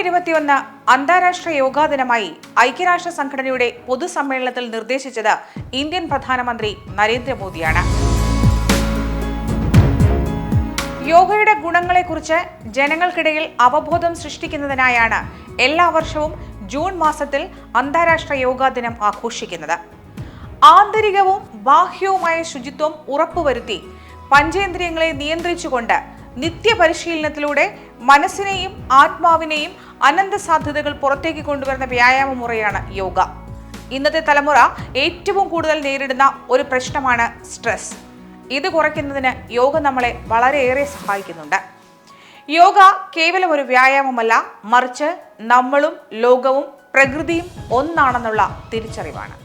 ഇരുപത്തിയൊന്ന് അന്താരാഷ്ട്ര യോഗാ ദിനമായി ഐക്യരാഷ്ട്ര സംഘടനയുടെ പൊതുസമ്മേളനത്തിൽ നിർദ്ദേശിച്ചത് ഇന്ത്യൻ പ്രധാനമന്ത്രി നരേന്ദ്രമോദിയാണ്. യോഗയുടെ ഗുണങ്ങളെക്കുറിച്ച് ജനങ്ങൾക്കിടയിൽ അവബോധം സൃഷ്ടിക്കുന്നതിനായാണ് എല്ലാ വർഷവും ജൂൺ മാസത്തിൽ അന്താരാഷ്ട്ര യോഗാ ദിനം ആഘോഷിക്കുന്നത്. ആന്തരികവും ബാഹ്യവുമായ ശുചിത്വം ഉറപ്പുവരുത്തി പഞ്ചേന്ദ്രിയങ്ങളെ നിയന്ത്രിച്ചുകൊണ്ട് നിത്യപരിശീലനത്തിലൂടെ മനസ്സിനെയും ആത്മാവിനെയും അനന്ത സാധ്യതകൾ പുറത്തേക്ക് കൊണ്ടുവരുന്ന വ്യായാമ മുറയാണ് യോഗ. ഇന്നത്തെ തലമുറ ഏറ്റവും കൂടുതൽ നേരിടുന്ന ഒരു പ്രശ്നമാണ് സ്ട്രെസ്. ഇത് കുറയ്ക്കുന്നതിന് യോഗ നമ്മളെ വളരെയേറെ സഹായിക്കുന്നുണ്ട്. യോഗ കേവലം ഒരു വ്യായാമമല്ല മറിച്ച് നമ്മളും ലോകവും പ്രകൃതിയും ഒന്നാണെന്നുള്ള തിരിച്ചറിവാണ്.